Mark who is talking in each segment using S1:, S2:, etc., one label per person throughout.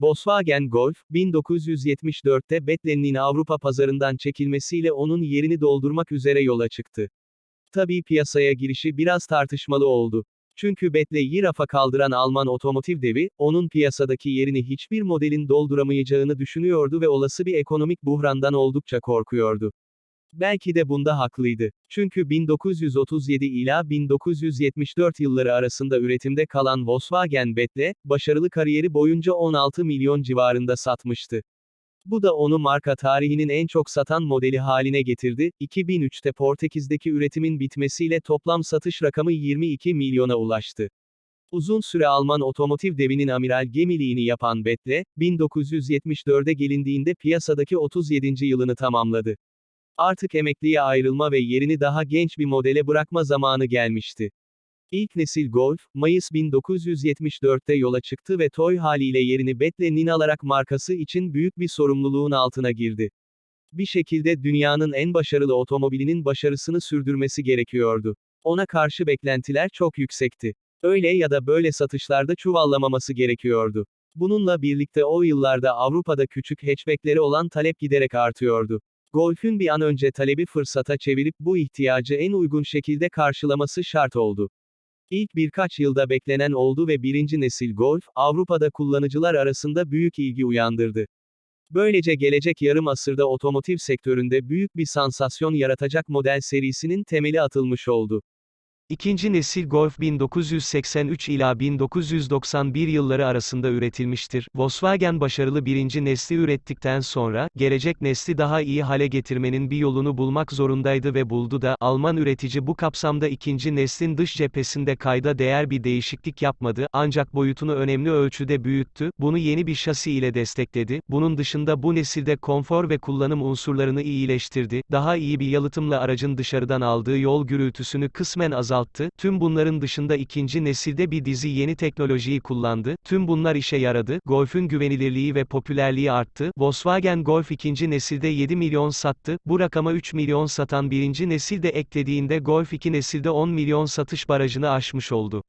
S1: Volkswagen Golf, 1974'te Bentley'nin Avrupa pazarından çekilmesiyle onun yerini doldurmak üzere yola çıktı. Tabii piyasaya girişi biraz tartışmalı oldu. Çünkü Bentley'i rafa kaldıran Alman otomotiv devi, onun piyasadaki yerini hiçbir modelin dolduramayacağını düşünüyordu ve olası bir ekonomik buhrandan oldukça korkuyordu. Belki de bunda haklıydı. Çünkü 1937 ila 1974 yılları arasında üretimde kalan Volkswagen Bentley, başarılı kariyeri boyunca 16 milyon civarında satmıştı. Bu da onu marka tarihinin en çok satan modeli haline getirdi. 2003'te Portekiz'deki üretimin bitmesiyle toplam satış rakamı 22 milyona ulaştı. Uzun süre Alman otomotiv devinin amiral gemiliğini yapan Bentley, 1974'e gelindiğinde piyasadaki 37. yılını tamamladı. Artık emekliye ayrılma ve yerini daha genç bir modele bırakma zamanı gelmişti. İlk nesil Golf, Mayıs 1974'te yola çıktı ve toy haliyle yerini Bentley'nin alarak markası için büyük bir sorumluluğun altına girdi. Bir şekilde dünyanın en başarılı otomobilinin başarısını sürdürmesi gerekiyordu. Ona karşı beklentiler çok yüksekti. Öyle ya da böyle satışlarda çuvallamaması gerekiyordu. Bununla birlikte o yıllarda Avrupa'da küçük hatchback'leri olan talep giderek artıyordu. Golf'ün bir an önce talebi fırsata çevirip bu ihtiyacı en uygun şekilde karşılaması şart oldu. İlk birkaç yılda beklenen oldu ve birinci nesil Golf, Avrupa'da kullanıcılar arasında büyük ilgi uyandırdı. Böylece gelecek yarım asırda otomotiv sektöründe büyük bir sansasyon yaratacak model serisinin temeli atılmış oldu.
S2: İkinci nesil Golf 1983 ila 1991 yılları arasında üretilmiştir. Volkswagen başarılı birinci nesli ürettikten sonra, gelecek nesli daha iyi hale getirmenin bir yolunu bulmak zorundaydı ve buldu da, Alman üretici bu kapsamda ikinci neslin dış cephesinde kayda değer bir değişiklik yapmadı, ancak boyutunu önemli ölçüde büyüttü, bunu yeni bir şasi ile destekledi, bunun dışında bu nesilde konfor ve kullanım unsurlarını iyileştirdi, daha iyi bir yalıtımla aracın dışarıdan aldığı yol gürültüsünü kısmen azalttı, azalttı, tüm bunların dışında ikinci nesilde bir dizi yeni teknolojiyi kullandı, tüm bunlar işe yaradı, Golf'ün güvenilirliği ve popülerliği arttı, Volkswagen Golf ikinci nesilde 7 milyon sattı, bu rakama 3 milyon satan birinci nesil de eklediğinde Golf 2 nesilde 10 milyon satış barajını aşmış oldu.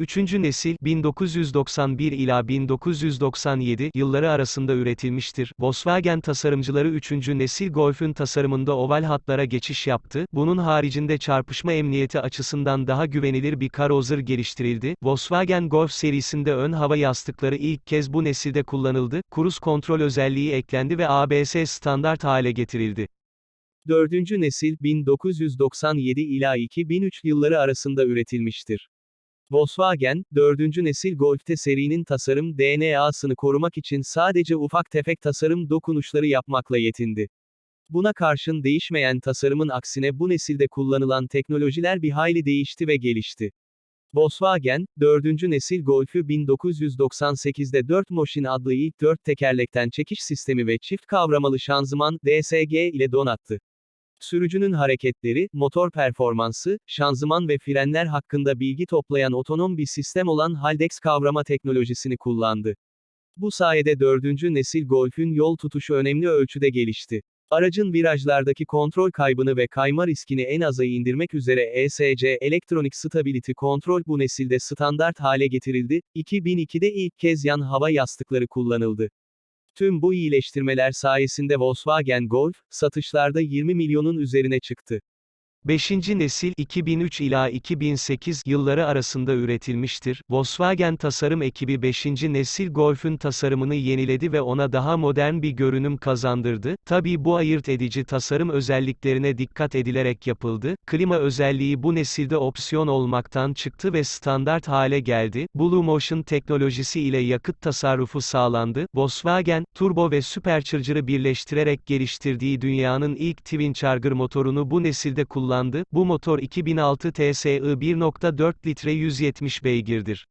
S2: Üçüncü nesil, 1991 ila 1997 yılları arasında üretilmiştir. Volkswagen tasarımcıları üçüncü nesil Golf'ün tasarımında oval hatlara geçiş yaptı. Bunun haricinde çarpışma emniyeti açısından daha güvenilir bir karozır geliştirildi. Volkswagen Golf serisinde ön hava yastıkları ilk kez bu nesilde kullanıldı. Kruz kontrol özelliği eklendi ve ABS standart hale getirildi.
S1: Dördüncü nesil 1997 ila 2003 yılları arasında üretilmiştir. Volkswagen, dördüncü nesil Golf'te serinin tasarım DNA'sını korumak için sadece ufak tefek tasarım dokunuşları yapmakla yetindi. Buna karşın değişmeyen tasarımın aksine bu nesilde kullanılan teknolojiler bir hayli değişti ve gelişti. Volkswagen, dördüncü nesil Golf'ü 1998'de 4 Motion adlı ilk dört tekerlekten çekiş sistemi ve çift kavramalı şanzıman DSG ile donattı. Sürücünün hareketleri, motor performansı, şanzıman ve frenler hakkında bilgi toplayan otonom bir sistem olan Haldex kavrama teknolojisini kullandı. Bu sayede dördüncü nesil Golf'ün yol tutuşu önemli ölçüde gelişti. Aracın virajlardaki kontrol kaybını ve kayma riskini en aza indirmek üzere ESC Electronic Stability Control bu nesilde standart hale getirildi. 2002'de ilk kez yan hava yastıkları kullanıldı. Tüm bu iyileştirmeler sayesinde Volkswagen Golf, satışlarda 20 milyonun üzerine çıktı.
S2: Beşinci nesil 2003 ila 2008 yılları arasında üretilmiştir. Volkswagen tasarım ekibi 5. nesil Golf'ün tasarımını yeniledi ve ona daha modern bir görünüm kazandırdı. Tabii bu ayırt edici tasarım özelliklerine dikkat edilerek yapıldı. Klima özelliği bu nesilde opsiyon olmaktan çıktı ve standart hale geldi. Blue Motion teknolojisi ile yakıt tasarrufu sağlandı. Volkswagen, turbo ve süpercharger'ı birleştirerek geliştirdiği dünyanın ilk Twin Charger motorunu bu nesilde kullandı kullandı, bu motor 2006 TSI 1.4 litre 170 beygirdir.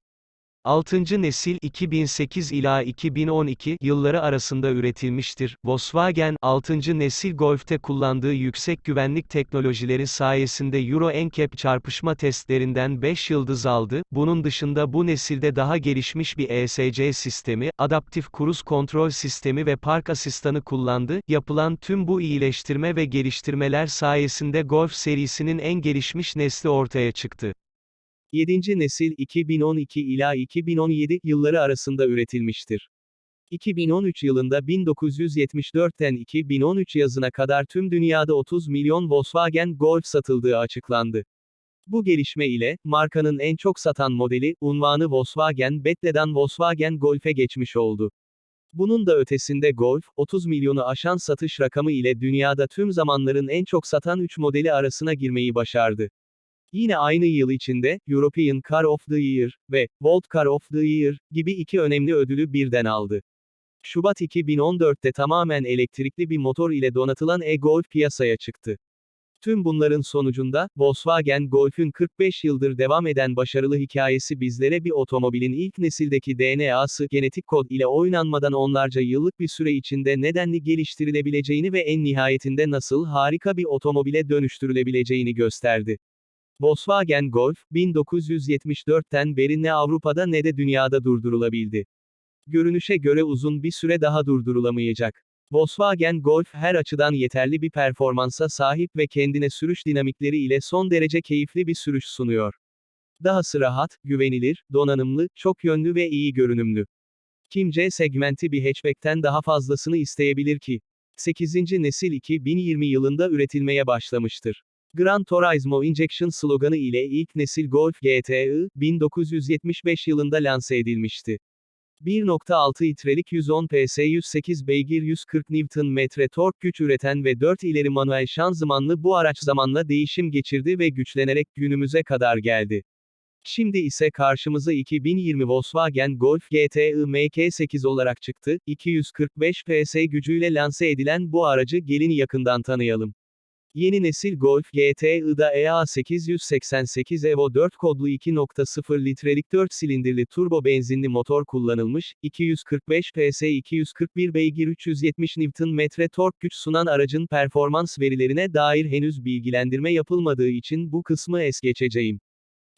S2: 6. nesil 2008 ila 2012 yılları arasında üretilmiştir. Volkswagen 6. nesil Golf'te kullandığı yüksek güvenlik teknolojileri sayesinde Euro NCAP çarpışma testlerinden 5 yıldız aldı. Bunun dışında bu nesilde daha gelişmiş bir ESC sistemi, adaptif kruz kontrol sistemi ve park asistanı kullandı. Yapılan tüm bu iyileştirme ve geliştirmeler sayesinde Golf serisinin en gelişmiş nesli ortaya çıktı.
S1: 7. nesil 2012 ila 2017 yılları arasında üretilmiştir. 2013 yılında 1974'ten 2013 yazına kadar tüm dünyada 30 milyon Volkswagen Golf satıldığı açıklandı. Bu gelişme ile, markanın en çok satan modeli, unvanı Volkswagen Bettle'dan Volkswagen Golf'e geçmiş oldu. Bunun da ötesinde Golf, 30 milyonu aşan satış rakamı ile dünyada tüm zamanların en çok satan 3 modeli arasına girmeyi başardı. Yine aynı yıl içinde, European Car of the Year ve World Car of the Year gibi iki önemli ödülü birden aldı. Şubat 2014'te tamamen elektrikli bir motor ile donatılan e-Golf piyasaya çıktı. Tüm bunların sonucunda, Volkswagen Golf'ün 45 yıldır devam eden başarılı hikayesi bizlere bir otomobilin ilk nesildeki DNA'sı genetik kod ile oynanmadan onlarca yıllık bir süre içinde nedenli geliştirilebileceğini ve en nihayetinde nasıl harika bir otomobile dönüştürülebileceğini gösterdi. Volkswagen Golf, 1974'ten beri ne Avrupa'da ne de dünyada durdurulabildi. Görünüşe göre uzun bir süre daha durdurulamayacak. Volkswagen Golf her açıdan yeterli bir performansa sahip ve kendine sürüş dinamikleri ile son derece keyifli bir sürüş sunuyor. Dahası rahat, güvenilir, donanımlı, çok yönlü ve iyi görünümlü. Kim C segmenti bir hatchback'ten daha fazlasını isteyebilir ki? 8. nesil 2020 yılında üretilmeye başlamıştır. Gran Turismo Injection sloganı ile ilk nesil Golf GTI, 1975 yılında lanse edilmişti. 1.6 litrelik 110 PS 108 beygir 140 Nm tork güç üreten ve 4 ileri manuel şanzımanlı bu araç zamanla değişim geçirdi ve güçlenerek günümüze kadar geldi. Şimdi ise karşımıza 2020 Volkswagen Golf GTI MK8 olarak çıktı. 245 PS gücüyle lanse edilen bu aracı gelin yakından tanıyalım. Yeni nesil Golf GTI'da EA888 Evo 4 kodlu 2.0 litrelik 4 silindirli turbo benzinli motor kullanılmış, 245 PS 241 beygir 370 Nm tork güç sunan aracın performans verilerine dair henüz bilgilendirme yapılmadığı için bu kısmı es geçeceğim.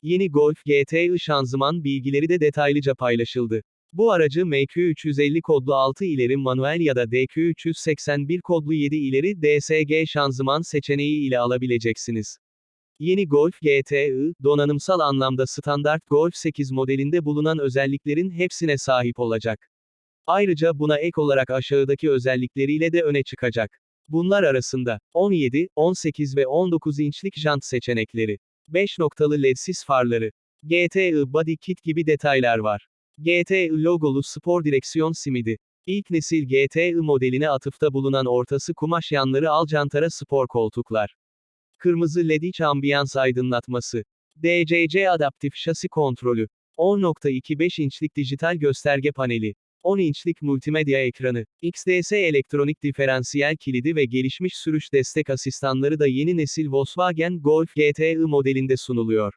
S1: Yeni Golf GTI şanzıman bilgileri de detaylıca paylaşıldı. Bu aracı MQ350 kodlu 6 ileri manuel ya da DQ381 kodlu 7 ileri DSG şanzıman seçeneği ile alabileceksiniz. Yeni Golf GTI, donanımsal anlamda standart Golf 8 modelinde bulunan özelliklerin hepsine sahip olacak. Ayrıca buna ek olarak aşağıdaki özellikleriyle de öne çıkacak. Bunlar arasında 17, 18 ve 19 inçlik jant seçenekleri, 5 noktalı ledsiz farları, GTI Body Kit gibi detaylar var. GTI logolu spor direksiyon simidi. İlk nesil GTI modeline atıfta bulunan ortası kumaş yanları alcantara spor koltuklar. Kırmızı led iç ambiyans aydınlatması. DCC adaptif şasi kontrolü. 10.25 inçlik dijital gösterge paneli. 10 inçlik multimedya ekranı, XDS elektronik diferansiyel kilidi ve gelişmiş sürüş destek asistanları da yeni nesil Volkswagen Golf GTI modelinde sunuluyor.